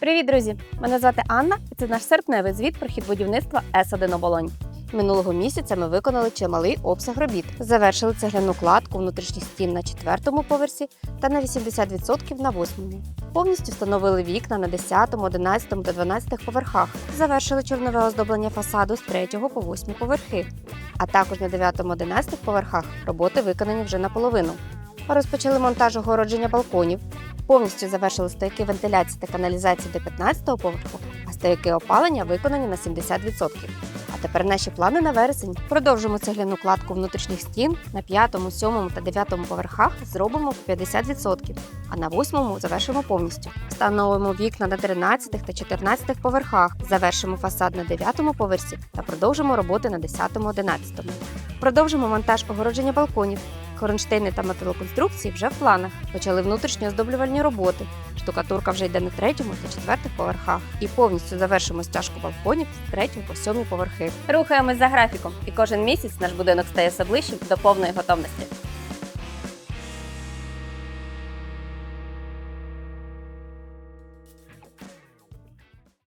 Привіт, друзі! Мене звати Анна, і це наш серпневий звіт про хід будівництва С1 оболонь. Минулого місяця ми виконали чималий обсяг робіт. Завершили цегляну кладку внутрішніх стін на четвертому поверсі та на 80% на восьмому. Повністю встановили вікна на 10, 11 та 12 поверхах. Завершили чорнове оздоблення фасаду з 3 по 8 поверхи. А також на 9-11 поверхах роботи виконані вже наполовину. Розпочали монтаж огородження балконів, повністю завершили стояки вентиляції та каналізації до 15-го поверху, а стояки опалення виконані на 70%. А тепер наші плани на вересень. Продовжимо цегляну кладку внутрішніх стін на 5, 7 та 9 поверхах зробимо по 50%, а на 8 завершимо повністю. Встановимо вікна на 13 та 14 поверхах, завершимо фасад на 9 поверсі та продовжимо роботи на 10-11. Продовжимо монтаж огородження балконів. Кронштейни та металоконструкції вже в планах. Почали внутрішні оздоблювальні роботи. Штукатурка вже йде на третьому та четвертих поверхах. І повністю завершимо стяжку балконів з третього по сьомій поверхи. Рухаємось за графіком, і кожен місяць наш будинок стає все ближчим до повної готовності.